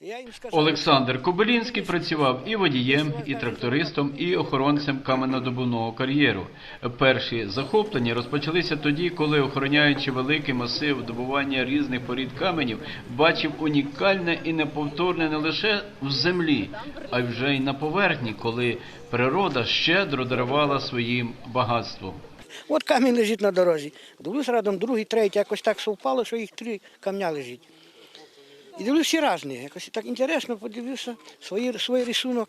Я їм сказав, Олександр Кобилінський працював і водієм, і трактористом, і охоронцем каменнодобувного кар'єру. Перші захоплення розпочалися тоді, коли, охороняючи великий масив добування різних порід каменів, бачив унікальне і неповторне не лише в землі, а й вже й на поверхні, коли природа щедро дарувала своїм багатством. от камінь лежить на дорозі. Дивлюсь радом другий, третій, якось так совпало, що їх три камня лежить. І дивлюся різні. Якось так інтересно подивився, свої, свій рисунок.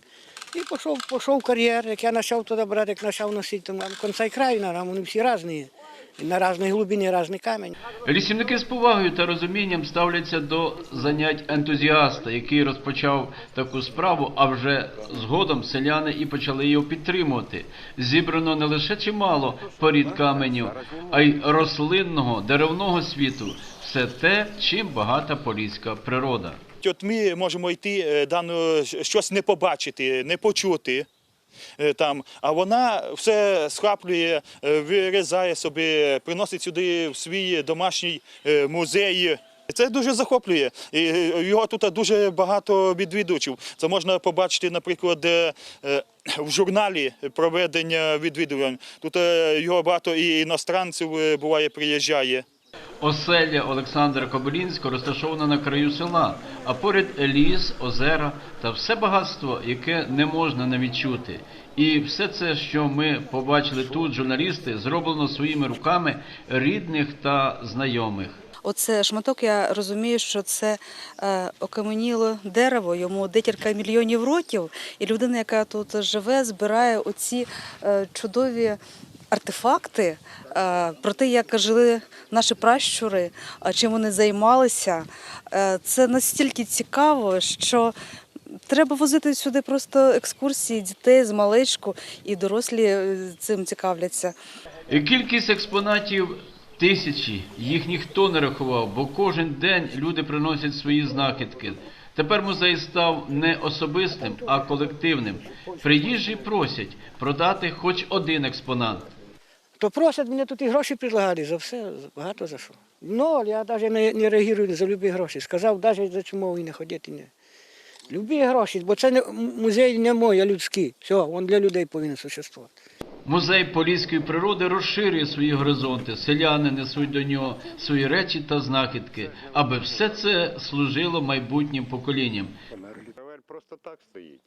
І пішов, пішов кар'єр, як я почав туди брати, як почав носити, там конца і краю, вони всі різні. На різній глибині різний камінь. Лісівники з повагою та розумінням ставляться до занять ентузіаста, який розпочав таку справу, а вже згодом селяни і почали його підтримувати. Зібрано не лише чимало порід каменів, а й рослинного, деревного світу. Все те, чим багата поліська природа. От ми можемо йти е, дано щось не побачити, не почути. Е, Там, а вона все схаплює, е, вирізає собі, приносить сюди в свій домашній е, музей. Це дуже захоплює. Його тут дуже багато відвідувачів. Це можна побачити, наприклад, в журналі проведення відвідувань. Тут його багато і іностранців буває, приїжджає. Оселя Олександра Кобилінського розташована на краю села, а поряд ліс, озера та все багатство, яке не можна не відчути. І все це, що ми побачили тут, журналісти, зроблено своїми руками рідних та знайомих. Оце шматок, я розумію, що це е, окаменіло дерево, йому декілька мільйонів років, і людина, яка тут живе, збирає оці е, чудові артефакти е, про те, як жили наші пращури, чим вони займалися. Е, це настільки цікаво, що треба возити сюди просто екскурсії дітей з маличку, і дорослі е, цим цікавляться. Кількість експонатів тисячі, їх ніхто не рахував, бо кожен день люди приносять свої знахідки. Тепер музей став не особистим, а колективним. Приїжджі просять продати хоч один експонат. То просять мене тут і гроші предлагали за все, багато за що. Ноль, я навіть не, не реагую за любі гроші. Сказав, навіть за чумові не ходити. Не. Любі гроші, бо це не, музей не мой, а людський. Все, він для людей повинен существувати. Музей поліської природи розширює свої горизонти. Селяни несуть до нього свої речі та знахідки, аби все це служило майбутнім поколінням. Просто так стоїть.